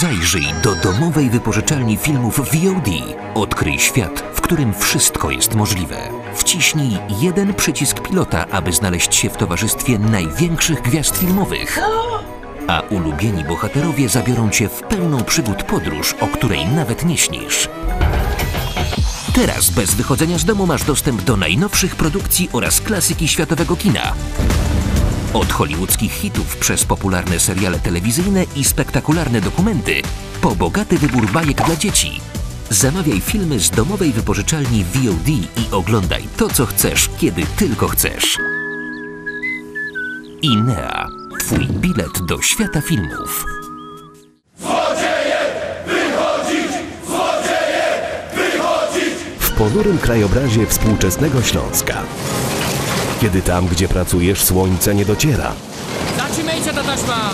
Zajrzyj do domowej wypożyczalni filmów VOD. Odkryj świat, w którym wszystko jest możliwe. Wciśnij jeden przycisk pilota, aby znaleźć się w towarzystwie największych gwiazd filmowych. A ulubieni bohaterowie zabiorą cię w pełną przygód podróż, o której nawet nie śnisz. Teraz bez wychodzenia z domu masz dostęp do najnowszych produkcji oraz klasyki światowego kina. Od hollywoodzkich hitów przez popularne seriale telewizyjne i spektakularne dokumenty po bogaty wybór bajek dla dzieci. Zamawiaj filmy z domowej wypożyczalni VOD i oglądaj to, co chcesz, kiedy tylko chcesz. INEA. Twój bilet do świata filmów. w ponurym krajobrazie współczesnego Śląska. Kiedy tam, gdzie pracujesz, słońce nie dociera, Zatrzymajcie ta taśma!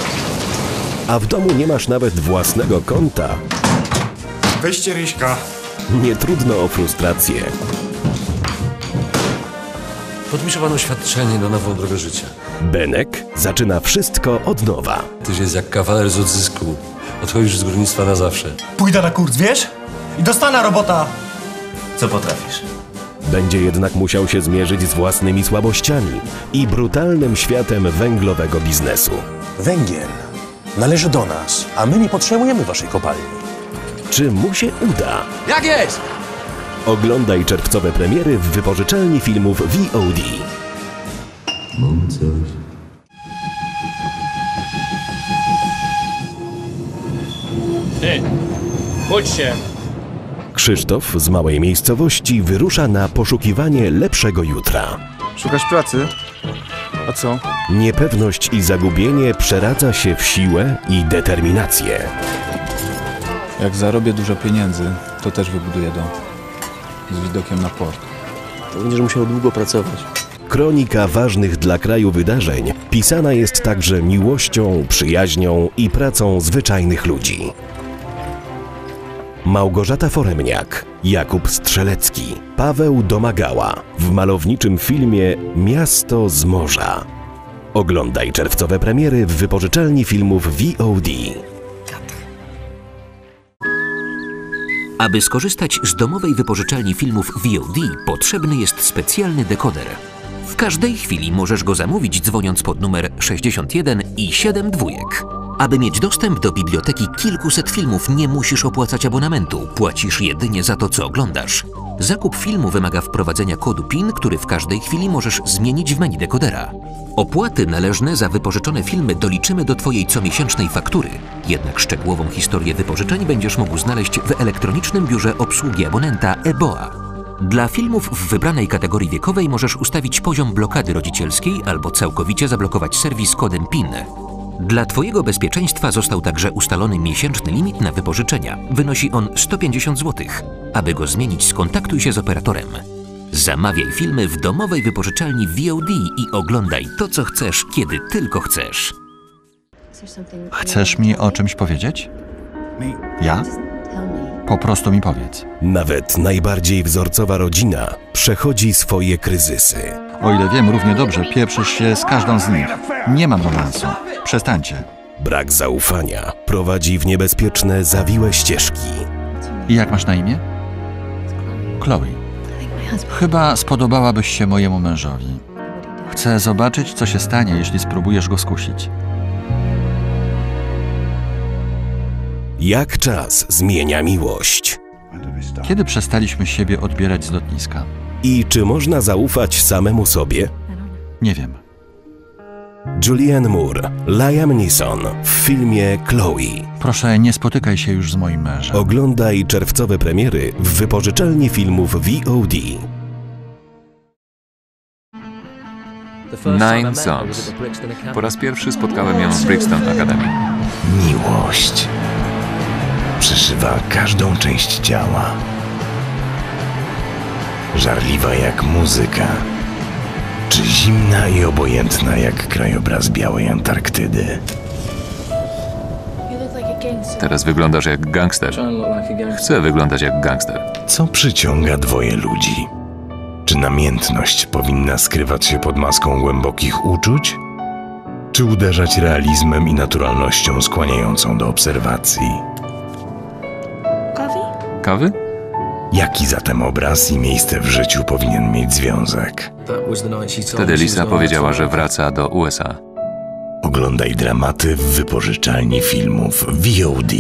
a w domu nie masz nawet własnego konta, Weźcie Ryśka. nie trudno o frustrację. Podpiszę panu świadczenie na nową drogę życia. Benek zaczyna wszystko od nowa. Tyś jest jak kawaler z odzysku. Odchodzisz z górnictwa na zawsze. Pójdę na kurs, wiesz? I dostanę robota. Co potrafisz? Będzie jednak musiał się zmierzyć z własnymi słabościami i brutalnym światem węglowego biznesu. Węgiel należy do nas, a my nie potrzebujemy waszej kopalni. Czy mu się uda? Jak jest? Oglądaj czerwcowe premiery w wypożyczalni filmów VOD. Ty, budź się. Krzysztof z małej miejscowości wyrusza na poszukiwanie lepszego jutra. Szukasz pracy? A co? Niepewność i zagubienie przeradza się w siłę i determinację. Jak zarobię dużo pieniędzy, to też wybuduję dom. Z widokiem na port. To będziesz musiał długo pracować. Kronika ważnych dla kraju wydarzeń pisana jest także miłością, przyjaźnią i pracą zwyczajnych ludzi. Małgorzata Foremniak, Jakub Strzelecki, Paweł Domagała w malowniczym filmie Miasto z morza. Oglądaj czerwcowe premiery w wypożyczalni filmów VOD. Aby skorzystać z domowej wypożyczalni filmów VOD, potrzebny jest specjalny dekoder. W każdej chwili możesz go zamówić dzwoniąc pod numer 61 i 7 dwójek. Aby mieć dostęp do biblioteki kilkuset filmów, nie musisz opłacać abonamentu, płacisz jedynie za to, co oglądasz. Zakup filmu wymaga wprowadzenia kodu PIN, który w każdej chwili możesz zmienić w menu dekodera. Opłaty należne za wypożyczone filmy doliczymy do Twojej comiesięcznej faktury. Jednak szczegółową historię wypożyczeń będziesz mógł znaleźć w elektronicznym biurze obsługi abonenta EBOA. Dla filmów w wybranej kategorii wiekowej możesz ustawić poziom blokady rodzicielskiej albo całkowicie zablokować serwis kodem PIN. Dla Twojego bezpieczeństwa został także ustalony miesięczny limit na wypożyczenia. Wynosi on 150 zł. Aby go zmienić, skontaktuj się z operatorem. Zamawiaj filmy w domowej wypożyczalni VOD i oglądaj to, co chcesz, kiedy tylko chcesz. Chcesz mi o czymś powiedzieć? Ja? Po prostu mi powiedz. Nawet najbardziej wzorcowa rodzina przechodzi swoje kryzysy. O ile wiem, równie dobrze pieprzysz się z każdą z nich. Nie mam romansu. Przestańcie. Brak zaufania prowadzi w niebezpieczne, zawiłe ścieżki. I jak masz na imię? Chloe. Chyba spodobałabyś się mojemu mężowi. Chcę zobaczyć, co się stanie, jeśli spróbujesz go skusić. Jak czas zmienia miłość? Kiedy przestaliśmy siebie odbierać z lotniska? I czy można zaufać samemu sobie? Nie wiem. Julianne Moore, Liam Neeson w filmie Chloe. Proszę, nie spotykaj się już z moim mężem. Oglądaj czerwcowe premiery w wypożyczalni filmów VOD. Nine Songs. Po raz pierwszy spotkałem ją w Brixton Academy. Miłość przeżywa każdą część ciała. Żarliwa jak muzyka, czy zimna i obojętna jak krajobraz białej Antarktydy. Teraz wyglądasz jak gangster. Chcę wyglądać jak gangster. Co przyciąga dwoje ludzi? Czy namiętność powinna skrywać się pod maską głębokich uczuć? Czy uderzać realizmem i naturalnością skłaniającą do obserwacji? Kawy? Jaki zatem obraz i miejsce w życiu powinien mieć związek? Wtedy Lisa powiedziała, że wraca do USA. Oglądaj dramaty w wypożyczalni filmów VOD.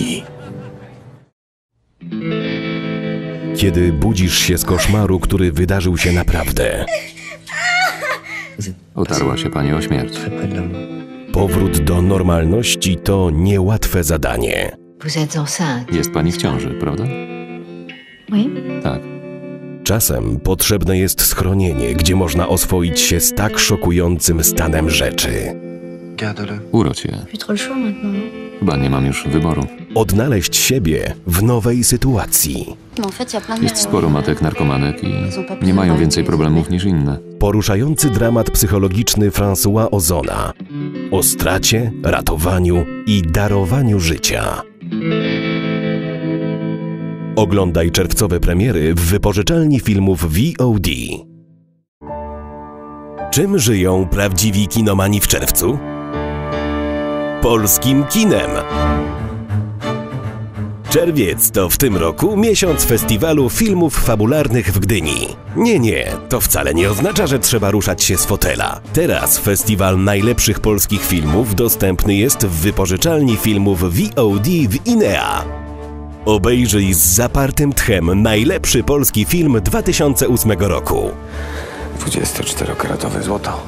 Kiedy budzisz się z koszmaru, który wydarzył się naprawdę. Utarła się pani o śmierć. Powrót do normalności to niełatwe zadanie. Jest pani w ciąży, prawda? Oui. Tak. Czasem potrzebne jest schronienie, gdzie można oswoić się z tak szokującym stanem rzeczy. Urodź maintenant. Chyba nie mam już wyboru. Odnaleźć siebie w nowej sytuacji. De Jest sporo matek narkomanek i nie mają więcej problemów niż inne. Poruszający dramat psychologiczny François Ozona o stracie, ratowaniu i darowaniu życia. Oglądaj czerwcowe premiery w wypożyczalni filmów VOD. Czym żyją prawdziwi kinomani w czerwcu? Polskim kinem. Czerwiec to w tym roku miesiąc festiwalu filmów fabularnych w Gdyni. Nie, nie, to wcale nie oznacza, że trzeba ruszać się z fotela. Teraz festiwal najlepszych polskich filmów dostępny jest w wypożyczalni filmów VOD w INEA. Obejrzyj z zapartym tchem najlepszy polski film 2008 roku. 24-karatowe złoto.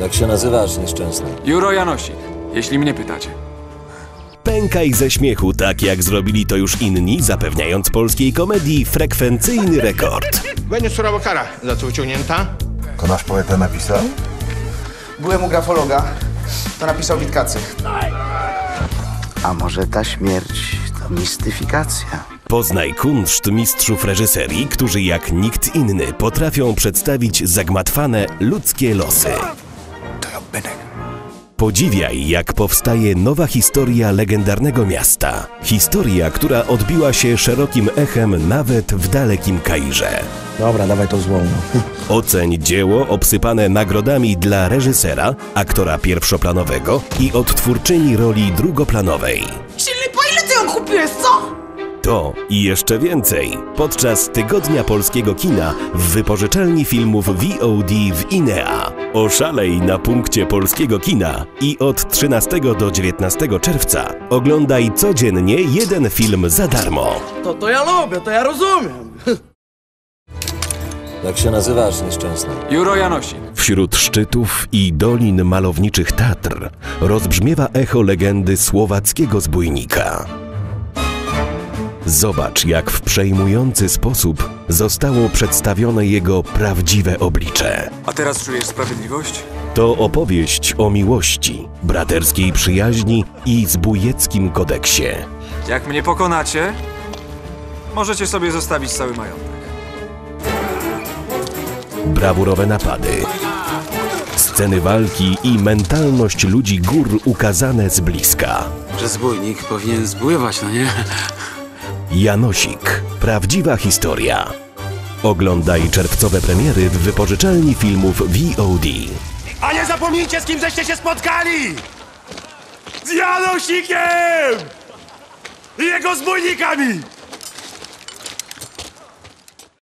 Jak się nazywasz, nieszczęsny? Juro Janosik, jeśli mnie pytacie. Pękaj ze śmiechu, tak jak zrobili to już inni, zapewniając polskiej komedii frekwencyjny rekord. Będzie surowa kara za co uciągnięta. To nasz poeta napisał? Byłem u grafologa. To napisał Witkacy. A może ta śmierć to mistyfikacja? Poznaj kunszt mistrzów reżyserii, którzy jak nikt inny potrafią przedstawić zagmatwane ludzkie losy. Podziwiaj, jak powstaje nowa historia legendarnego miasta. Historia, która odbiła się szerokim echem nawet w dalekim Kairze. Dobra, dawaj to złą. Oceń dzieło obsypane nagrodami dla reżysera, aktora pierwszoplanowego i odtwórczyni roli drugoplanowej. Czyli po ile ty ją kupiłeś, co? To i jeszcze więcej podczas Tygodnia Polskiego Kina w wypożyczalni filmów VOD w INEA. Oszalej na punkcie Polskiego Kina i od 13 do 19 czerwca oglądaj codziennie jeden film za darmo. To, to ja lubię, to ja rozumiem. Jak się nazywasz, nieszczęsny? Juro Janosik. Wśród szczytów i dolin malowniczych Tatr rozbrzmiewa echo legendy słowackiego zbójnika. Zobacz, jak w przejmujący sposób zostało przedstawione jego prawdziwe oblicze. A teraz czujesz sprawiedliwość? To opowieść o miłości, braterskiej przyjaźni i zbójeckim kodeksie. Jak mnie pokonacie, możecie sobie zostawić cały majątek. Brawurowe napady, sceny walki i mentalność ludzi gór ukazane z bliska. Że zbójnik powinien zbójwać, no nie? Janosik. Prawdziwa historia. Oglądaj czerwcowe premiery w wypożyczalni filmów VOD. A nie zapomnijcie, z kim żeście się spotkali! Z Janosikiem! I jego zbójnikami!